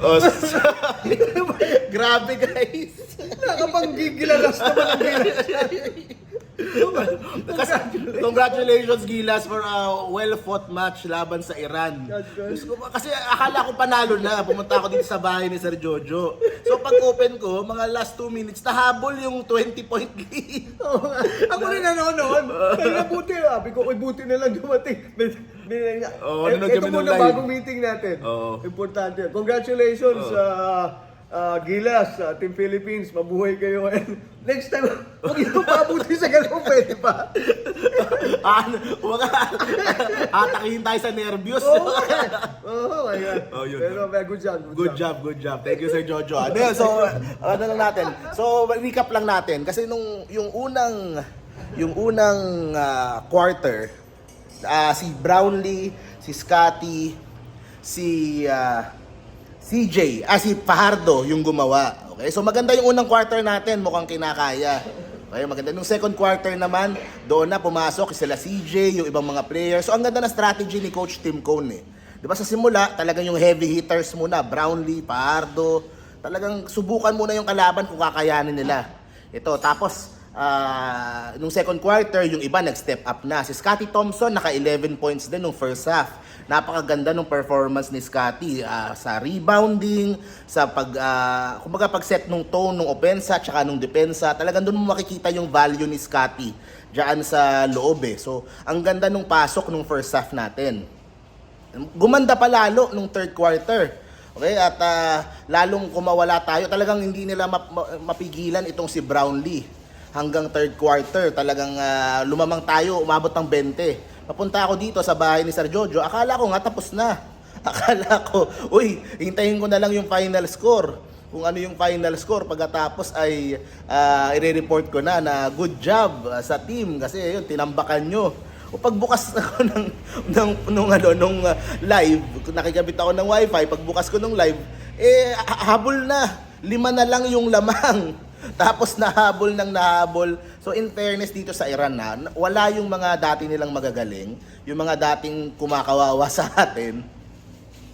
Oh, grabe guys. Nakapanggigilalas naman ang gilas. Congratulations Gilas for a well-fought match laban sa Iran. Gusto ko- Kasi akala ko panalo na, pumunta ako dito sa bahay ni Sir Jojo. So pag open ko, mga last 2 minutes, nahabol yung 20 point lead. Ako rin nanonood. Kaya buti, sabi ko, "Uy, buti na lang dumating. Bin- bin- Oo, Eh, nanonood ito kami ng muna live. bagong meeting natin. Oo. Importante. Congratulations sa Gilas, sa Team Philippines. Mabuhay kayo. And next time, huwag yung pabuti sa ganun, pwede pa. ano, wag atakihin tayo sa nervyos. Oo, oh, my God. Oh, yun. Pero uh, good job, good, Good job, good job. Thank you, Sir Jojo. Ano yun? So, ano lang natin. So, recap lang natin. Kasi nung yung unang yung unang ah, quarter, ah, si Brownlee, si Scotty, si ah, CJ, ah si Fajardo yung gumawa. Okay? So maganda yung unang quarter natin, mukhang kinakaya. Okay, maganda. Nung second quarter naman, doon na pumasok sila CJ, yung ibang mga players. So ang ganda na strategy ni Coach Tim Cone eh. 'Di ba sa simula, talagang yung heavy hitters muna, Brownlee, Fajardo, talagang subukan muna yung kalaban kung kakayanin nila. Ito, tapos ah, nung second quarter, yung iba nag-step up na. Si Scotty Thompson, naka 11 points din nung first half. Napakaganda nung performance ni Scotty ah, sa rebounding, sa pag, ah, kumbaga pag-set nung tone nung opensa, tsaka nung depensa. Talagang doon mo makikita yung value ni Scotty diyan sa loob eh. So, ang ganda nung pasok nung first half natin. Gumanda pa lalo nung third quarter. Okay, at ah, lalong kumawala tayo, talagang hindi nila map- ma- mapigilan itong si Brownlee. Hanggang third quarter, talagang ah, lumamang tayo, umabot ng 20. Papunta ako dito sa bahay ni Sir Jojo, akala ko nga tapos na. Akala ko, uy, hintayin ko na lang yung final score. Kung ano yung final score, pagkatapos ay ah, i-report ko na na good job ah, sa team kasi yun, tinambakan nyo. O pagbukas ako ng ng nung ano nung uh, live, nakikabit ako ng wifi, pagbukas ko nung live, eh ha- habol na. Lima na lang yung lamang. Tapos nahabol ng nahabol. So in fairness dito sa Iran na, wala yung mga dati nilang magagaling, yung mga dating kumakawawa sa atin,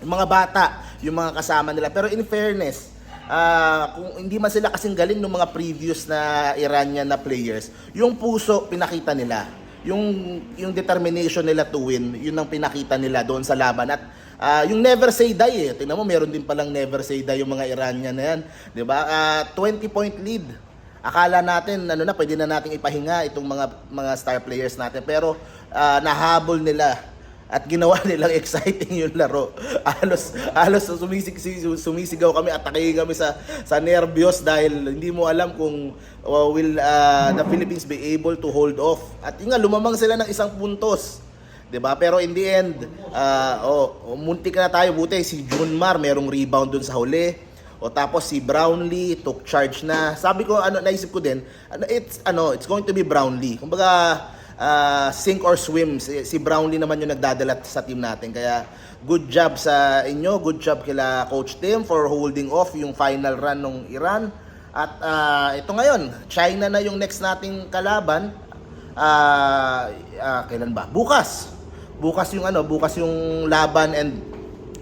yung mga bata, yung mga kasama nila. Pero in fairness, ah, kung hindi man sila kasing galing ng mga previous na Iranian na players, yung puso pinakita nila. Yung yung determination nila to win, yun ang pinakita nila doon sa laban at ah, yung never say die eh. Tingnan mo, meron din palang never say die yung mga Iranian na yan, ba? Ah, 20 point lead. Akala natin ano na pwede na nating ipahinga itong mga mga star players natin pero ah, nahabol nila at ginawa nilang exciting yung laro. Halos halos sumisig, sumisigaw kami at takihin kami sa sa nervyos dahil hindi mo alam kung uh, will uh, the Philippines be able to hold off. At nga lumamang sila ng isang puntos. 'Di ba? Pero in the end, uh, oh, oh, muntik na tayo buti si Junmar merong rebound dun sa huli. O tapos si Brownlee took charge na. Sabi ko ano naisip ko din, ano it's ano, it's going to be Brownlee. Kumbaga ah, sink or swim. Si, si Brownlee naman yung nagdadala sa team natin. Kaya good job sa inyo, good job kila Coach Tim for holding off yung final run ng Iran. At ah, ito ngayon, China na yung next nating kalaban. Ah, ah, kailan ba? Bukas. Bukas yung ano, bukas yung laban and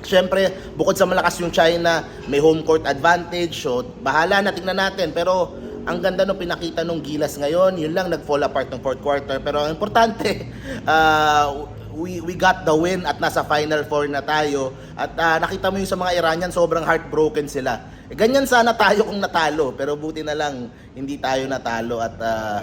Siyempre, bukod sa malakas yung China, may home court advantage. So, bahala na, tingnan natin. Pero, ang ganda nung pinakita nung Gilas ngayon, yun lang nag-fall apart ng fourth quarter. Pero ang importante, uh, we, we got the win at nasa Final Four na tayo. At ah, nakita mo yung sa mga Iranian, sobrang heartbroken sila. Eh, ganyan sana tayo kung natalo. Pero buti na lang, hindi tayo natalo at ah,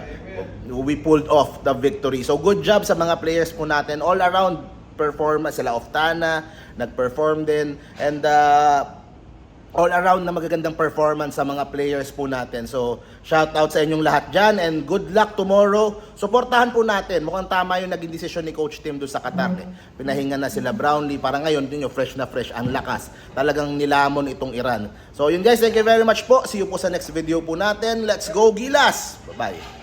we pulled off the victory. So, good job sa mga players po natin all around performance sila Oftana nag-perform din and uh, all around na magagandang performance sa mga players po natin. So, shout out sa inyong lahat dyan and good luck tomorrow. Suportahan po natin. Mukhang tama yung naging desisyon ni Coach Tim doon sa Qatar. Eh. Pinahinga na sila Brownlee. Para ngayon, yun yung fresh na fresh. Ang lakas. Talagang nilamon itong Iran. So, yun guys. Thank you very much po. See you po sa next video po natin. Let's go, Gilas! Bye-bye.